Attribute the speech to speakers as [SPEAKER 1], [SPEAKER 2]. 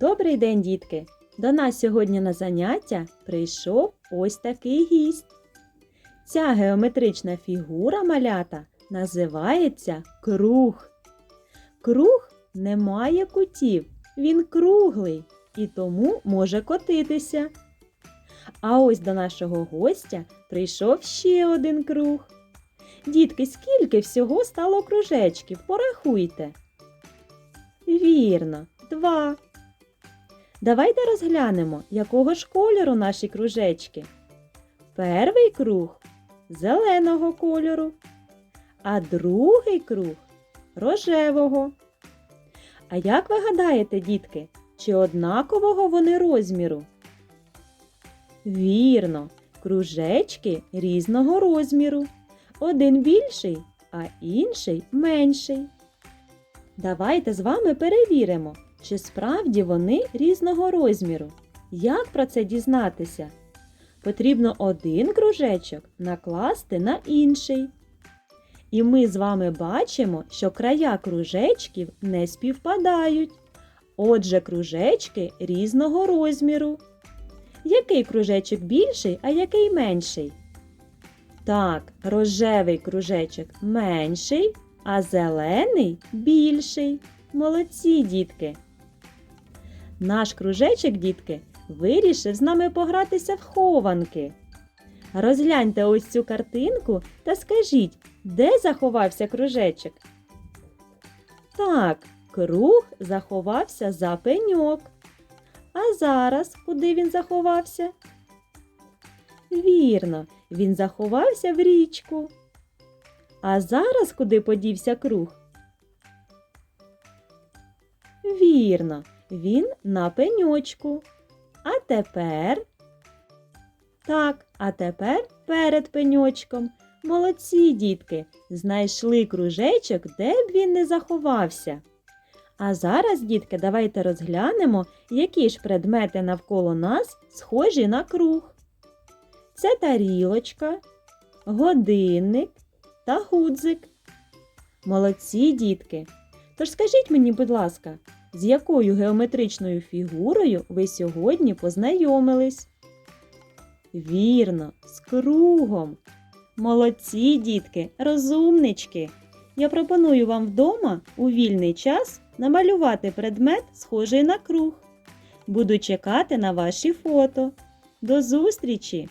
[SPEAKER 1] Добрий день, дітки! До нас сьогодні на заняття прийшов ось такий гість. Ця геометрична фігура малята називається круг. Круг не має кутів, він круглий і тому може котитися. А ось до нашого гостя прийшов ще один круг. Дітки, скільки всього стало кружечків? Порахуйте. Вірно, два. Давайте розглянемо, якого ж кольору наші кружечки. Перший круг зеленого кольору, а другий круг рожевого. А як ви гадаєте, дітки, чи однакового вони розміру? Вірно, кружечки різного розміру. Один більший, а інший менший. Давайте з вами перевіримо, чи справді вони різного розміру. Як про це дізнатися? Потрібно один кружечок накласти на інший. І ми з вами бачимо, що края кружечків не співпадають. Отже, кружечки різного розміру. Який кружечок більший, а який менший? Так, рожевий кружечок менший, а зелений більший. Молодці, дітки. Наш кружечок, дітки, вирішив з нами погратися в хованки. Розгляньте ось цю картинку та скажіть, де заховався кружечок? Так, круг заховався за пеньок. А зараз куди він заховався? Вірно, він заховався в річку. А зараз куди подівся круг? Вірно, він на пеньочку. А тепер. Так, а тепер перед пеньочком. Молодці, дітки, знайшли кружечок, де б він не заховався. А зараз, дітки, давайте розглянемо, які ж предмети навколо нас схожі на круг. Це тарілочка, годинник та гудзик. Молодці, дітки. Тож скажіть мені, будь ласка, з якою геометричною фігурою ви сьогодні познайомились? Вірно, з кругом. Молодці, дітки, розумнички. Я пропоную вам вдома у вільний час намалювати предмет, схожий на круг. Буду чекати на ваші фото. До зустрічі!